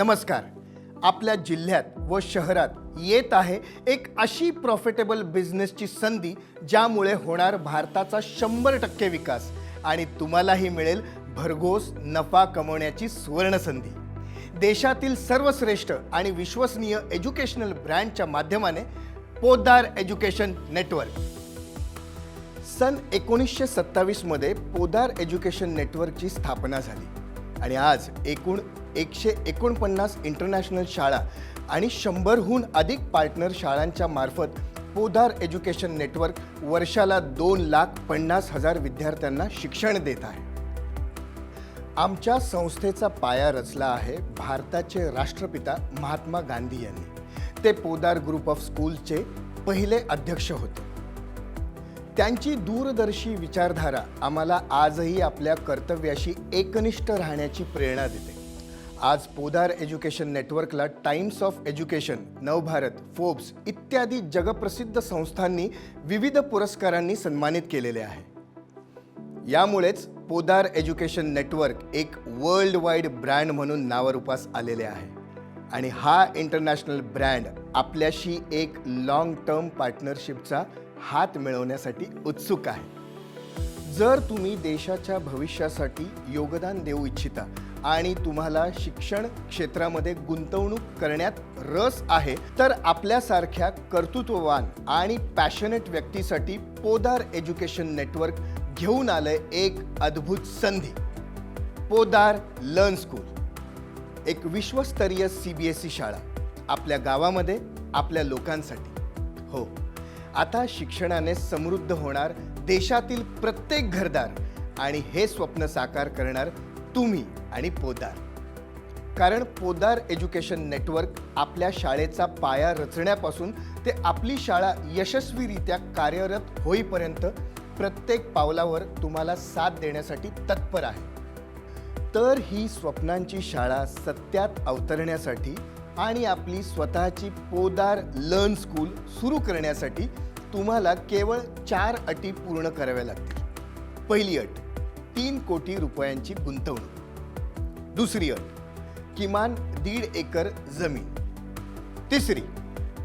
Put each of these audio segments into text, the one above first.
नमस्कार. आपल्या जिल्ह्यात व शहरात येत आहे एक अशी प्रॉफिटेबल बिझनेसची संधी ज्यामुळे होणार भारताचा शंभर टक्के विकास आणि तुम्हालाही मिळेल भरघोस नफा कमवण्याची सुवर्ण संधी देशातील सर्वश्रेष्ठ आणि विश्वसनीय एज्युकेशनल ब्रँडच्या माध्यमाने पोद्दार एज्युकेशन नेटवर्क सन एकोणीसशे सत्तावीसमध्ये पोदार एज्युकेशन नेटवर्कची स्थापना झाली आणि आज एकूण एकशे एकोणपन्नास इंटरनॅशनल शाळा आणि शंभरहून अधिक पार्टनर शाळांच्या मार्फत पोदार एज्युकेशन नेटवर्क वर्षाला दोन लाख पन्नास हजार विद्यार्थ्यांना शिक्षण देत आहे. आमच्या संस्थेचा पाया रचला आहे भारताचे राष्ट्रपिता महात्मा गांधी यांनी. ते पोदार ग्रुप ऑफ स्कूलचे पहिले अध्यक्ष होते. त्यांची दूरदर्शी विचारधारा आम्हाला आजही आपल्या कर्तव्याशी एकनिष्ठ राहण्याची प्रेरणा देते. आज पोदार एज्युकेशन नेटवर्कला Times of Education Navbharat Forbes इत्यादी जगप्रसिद्ध संस्थांनी विविध पुरस्कारांनी सन्मानित केलेले आहे. यामुळेच पोदार एज्युकेशन नेटवर्क एक वर्ल्ड वाईड ब्रँड म्हणून नावारूपास आलेले आहे. आणि हा इंटरनॅशनल ब्रँड आपल्याशी एक लाँग टर्म पार्टनरशिपचा हात मिळवण्यासाठी उत्सुक आहे. जर तुम्ही देशाच्या भविष्यासाठी योगदान देऊ इच्छिता आणि तुम्हाला शिक्षण क्षेत्रामध्ये गुंतवणूक करण्यात रस आहे तर आपल्यासारख्या कर्तृत्ववान आणि पॅशनेट व्यक्तीसाठी पोदार एज्युकेशन नेटवर्क घेऊन आलंय एक अद्भुत संधी. पोदार लर्न स्कूल एक विश्वस्तरीय सी बी एस ई शाळा आपल्या गावामध्ये आपल्या लोकांसाठी. हो आता शिक्षणाने समृद्ध होणार देशातील प्रत्येक घरदार आणि हे स्वप्न साकार करणार तुम्ही आणि पोदार. कारण पोदार एज्युकेशन नेटवर्क आपल्या शाळेचा पाया रचण्यापासून ते आपली शाळा यशस्वीरित्या कार्यरत होईपर्यंत प्रत्येक पावलावर तुम्हाला साथ देण्यासाठी तत्पर आहे. तर ही स्वप्नांची शाळा सत्यात अवतरण्यासाठी आणि आपली स्वतःची पोदार लर्न स्कूल सुरू करण्यासाठी तुम्हाला केवळ चार अटी पूर्ण कराव्या लागतील. पहिली अट तीन कोटी रुपयांची गुंतवणूक. दुसरी अट किमान दीड एकर जमीन. तिसरी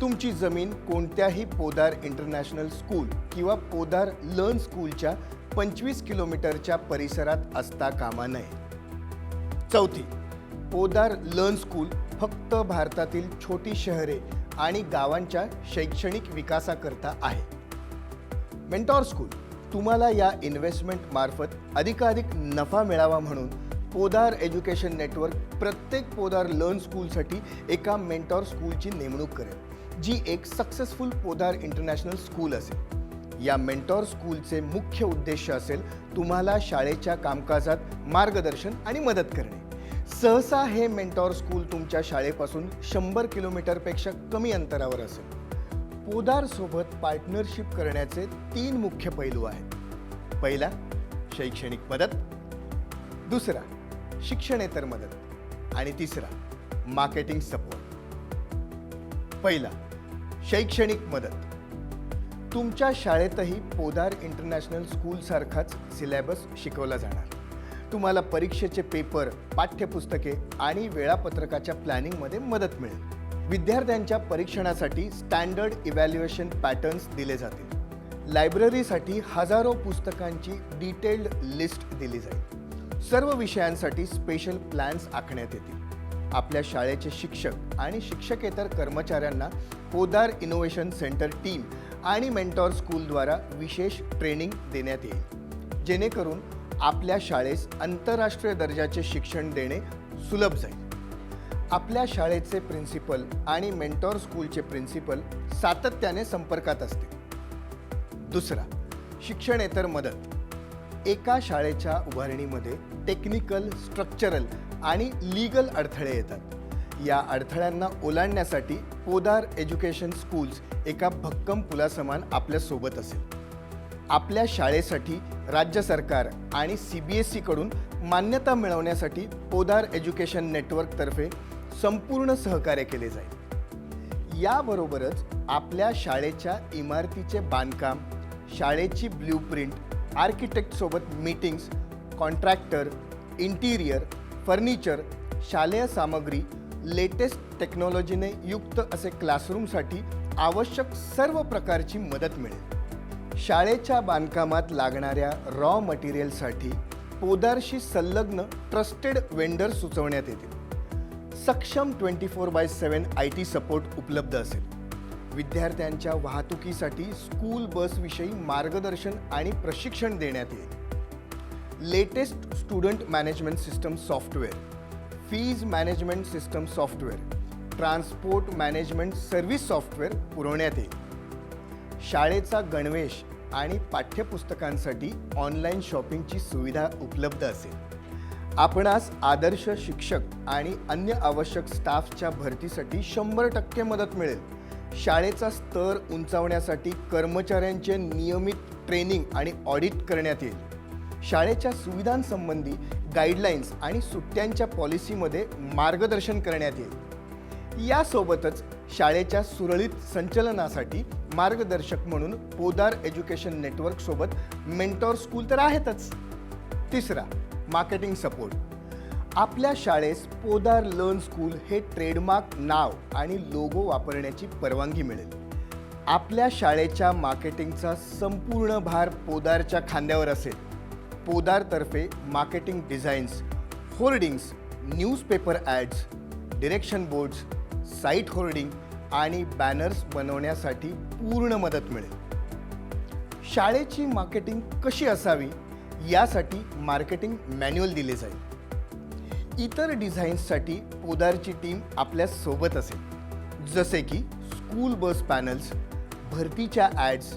तुमची जमीन कोणत्याही पोदार इंटरनॅशनल स्कूल किंवा पोदार लर्न स्कूलच्या पंचवीस किलोमीटरच्या परिसरात असता कामा नये. चौथी पोदार लर्न स्कूल फक्त भारतातील छोटी शहरे आणि गावांच्या शैक्षणिक विकासाकरता आहे. मेंटॉर स्कूल तुम्हाला या इन्व्हेस्टमेंटमार्फत अधिकाधिक नफा मिळावा म्हणून पोदार एज्युकेशन नेटवर्क प्रत्येक पोदार लर्न स्कूलसाठी एका मेंटॉर स्कूलची नेमणूक करेल जी एक सक्सेसफुल पोदार इंटरनॅशनल स्कूल असेल. या मेंटॉर स्कूलचे मुख्य उद्देश असेल तुम्हाला शाळेच्या कामकाजात मार्गदर्शन आणि मदत करणे. सहसा हे मेंटॉर स्कूल तुमच्या शाळेपासून शंभर किलोमीटरपेक्षा कमी अंतरावर असेल. पोदारसोबत पार्टनरशिप करण्याचे तीन मुख्य पैलू आहेत. पहिला शैक्षणिक मदत. दुसरा शिक्षणेतर मदत. आणि तिसरा मार्केटिंग सपोर्ट पहिला शैक्षणिक मदत. तुमच्या शाळेतही पोदार इंटरनॅशनल स्कूलसारखाच सिलेबस शिकवला जाणार. तुम्हाला परीक्षेचे पेपर पाठ्यपुस्तके आणि वेळापत्रकाच्या प्लॅनिंगमध्ये मदत मिळेल. विद्यार्थ्यांच्या परीक्षणासाठी स्टँडर्ड इव्हॅल्युएशन पॅटर्न्स दिले जातील. लायब्ररीसाठी हजारो पुस्तकांची डिटेल्ड लिस्ट दिली जाईल. सर्व विषयांसाठी स्पेशल प्लॅन्स आखण्यात येतील. आपल्या शाळेचे शिक्षक आणि शिक्षकेतर कर्मचाऱ्यांना पोदार इनोव्हेशन सेंटर टीम आणि मेंटॉर स्कूलद्वारा विशेष ट्रेनिंग देण्यात येईल. जेणेकरून आपल्या शाळेस आंतरराष्ट्रीय दर्जाचे शिक्षण देणे सुलभ जाईल. आपल्या शाळेचे प्रिन्सिपल आणि मेंटॉर स्कूलचे प्रिन्सिपल सातत्याने संपर्कात असते. दुसरा शिक्षणेतर मदत. एका शाळेच्या उभारणीमध्ये टेक्निकल स्ट्रक्चरल आणि लीगल अडथळे येतात. या अडथळ्यांना ओलांडण्यासाठी पोदार एज्युकेशन स्कूल्स एका भक्कम पुलासमान आपल्यासोबत असेल. आपल्या शाळेसाठी राज्य सरकार आणि सी बी एस सीकडून मान्यता मिळवण्यासाठी पोदार एज्युकेशन नेटवर्कतर्फे संपूर्ण सहकार्य केले जाईल. याबरोबरच आपल्या शाळेच्या इमारतीचे बांधकाम शाळेची ब्ल्यूप्रिंट आर्किटेक्टसोबत मीटिंग्स कॉन्ट्रॅक्टर इंटिरियर फर्निचर शालेय सामग्री लेटेस्ट टेक्नॉलॉजीने युक्त असे क्लासरूमसाठी आवश्यक सर्व प्रकारची मदत मिळेल. शाळेच्या बांधकामात लागणाऱ्या रॉ मटेरियलसाठी पोदारशी संलग्न ट्रस्टेड वेंडर सुचवण्यात येतील. सक्षम twenty four by seven I T support उपलब्ध असेल. विद्यार्थ्यांच्या वाहतुकीसाठी स्कूल बसविषयी मार्गदर्शन आणि प्रशिक्षण देण्यात येईल. Latest student management system software fees management system software transport management service software पुरवण्यात येईल. शाळेचा गणवेश आणि पाठ्यपुस्तकांसाठी ऑनलाईन शॉपिंगची सुविधा उपलब्ध असेल. आपणास आदर्श शिक्षक आणि अन्य आवश्यक स्टाफच्या भरतीसाठी शंभर टक्के मदत मिळेल. शाळेचा स्तर उंचावण्यासाठी कर्मचाऱ्यांचे नियमित ट्रेनिंग आणि ऑडिट करण्यात येईल. शाळेच्या सुविधांसंबंधी गाईडलाईन्स आणि सुट्ट्यांच्या पॉलिसीमध्ये मार्गदर्शन करण्यात येईल. यासोबतच शाळेच्या सुरळीत संचलनासाठी मार्गदर्शक म्हणून पोदार एज्युकेशन नेटवर्कसोबत मेंटॉर स्कूल तर आहेतच. तिसरा मार्केटिंग सपोर्ट आपल्या शाळेस पोदार लर्न स्कूल हे ट्रेडमार्क नाव आणि लोगो वापरण्याची परवानगी मिळेल. आपल्या शाळेच्या मार्केटिंगचा संपूर्ण भार पोदारच्या खांद्यावर असेल. पोदारतर्फे marketing designs hoardings newspaper ads direction boards site hoarding आणि बॅनर्स बनवण्यासाठी पूर्ण मदत मिळेल. शाळेची मार्केटिंग कशी असावी? यासाठी मार्केटिंग मॅन्युअल दिले जाईल. इतर डिझाईन्ससाठी पोदारची टीम आपल्यासोबत असेल. जसे की स्कूल बस पॅनल्स भरतीच्या ॲड्स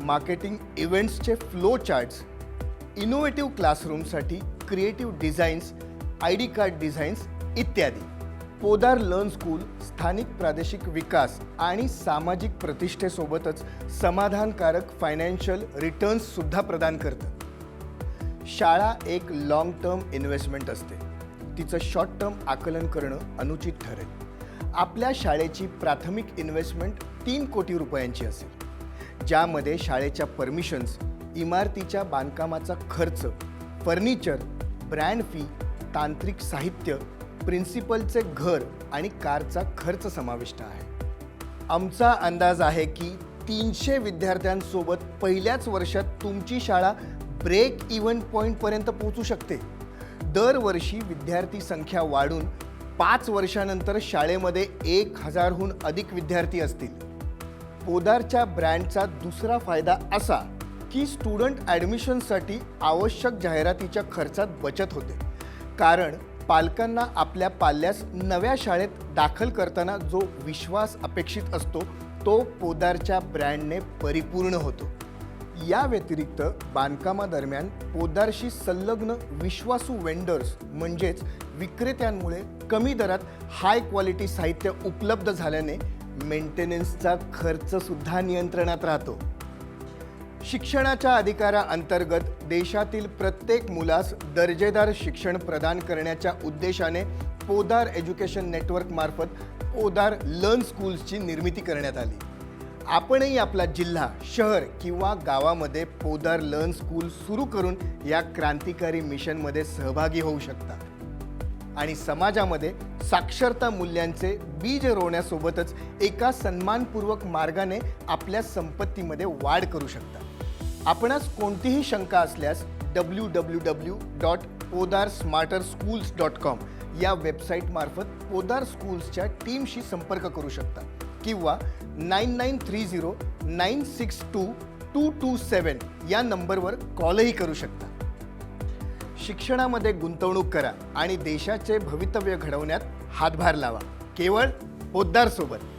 मार्केटिंग इव्हेंट्सचे flow charts innovative क्लासरूमसाठी creative designs I D card designs इत्यादी. पोदार लर्न स्कूल स्थानिक प्रादेशिक विकास आणि सामाजिक प्रतिष्ठेसोबतच समाधानकारक फायनान्शियल रिटर्न्ससुद्धा प्रदान करतं. शाळा एक लाँग टर्म इन्व्हेस्टमेंट असते. तिचं शॉर्ट टर्म आकलन करणं अनुचित ठरेल. आपल्या शाळेची प्राथमिक इन्व्हेस्टमेंट तीन कोटी रुपयांची असेल. ज्यामध्ये शाळेच्या परमिशन्स इमारतीच्या बांधकामाचा खर्च फर्निचर ब्रँड फी तांत्रिक साहित्य प्रिन्सिपलचे घर आणि कारचा खर्च समाविष्ट आहे. आमचा अंदाज आहे की तीनशे विद्यार्थ्यांसोबत पहिल्याच वर्षात तुमची शाळा ब्रेक इव्हन पॉईंटपर्यंत पोहोचू शकते. दरवर्षी विद्यार्थी संख्या वाढून पाच वर्षानंतर शाळेमध्ये एक हजारहून अधिक विद्यार्थी असतील. पोदारच्या ब्रँडचा दुसरा फायदा असा की स्टुडंट ॲडमिशनसाठी आवश्यक जाहिरातीच्या खर्चात बचत होते. कारण पालकांना आपल्या पाल्यास नव्या शाळेत दाखल करताना जो विश्वास अपेक्षित असतो तो पोदारच्या ब्रँडने परिपूर्ण होतो. या व्यतिरिक्त बांधकामादरम्यान पोदारशी संलग्न विश्वासू वेंडर्स म्हणजेच विक्रेत्यांमुळे कमी दरात हाय क्वालिटी साहित्य उपलब्ध झाल्याने मेंटेनन्सचा खर्चसुद्धा नियंत्रणात राहतो. शिक्षणाच्या अधिकाराअंतर्गत देशातील प्रत्येक मुलास दर्जेदार शिक्षण प्रदान करण्याच्या उद्देशाने पोदार एज्युकेशन नेटवर्क मार्फत पोदार लर्न स्कूल्सची निर्मिती करण्यात आली. आपणही आपला जिल्हा शहर किंवा गावामध्ये पोदार लर्न स्कूल सुरू करून या क्रांतिकारी मिशनमध्ये सहभागी होऊ शकता. आणि समाजामध्ये साक्षरता मूल्यांचे बीज रोवण्यासोबतच एका सन्मानपूर्वक मार्गाने आपल्या संपत्तीमध्ये वाढ करू शकता. आपणास कोणतीही शंका असल्यास W W W dot Podar smarter schools dot com या वेबसाईटमार्फत पोदार स्कूल्सच्या टीमशी संपर्क करू शकता. किंवा nine nine three zero nine six two two two seven या नंबरवर कॉलही करू शकता. शिक्षणामध्ये गुंतवणूक करा आणि देशाचे भवितव्य घडवण्यात हातभार लावा. केवळ पोद्दारसोबत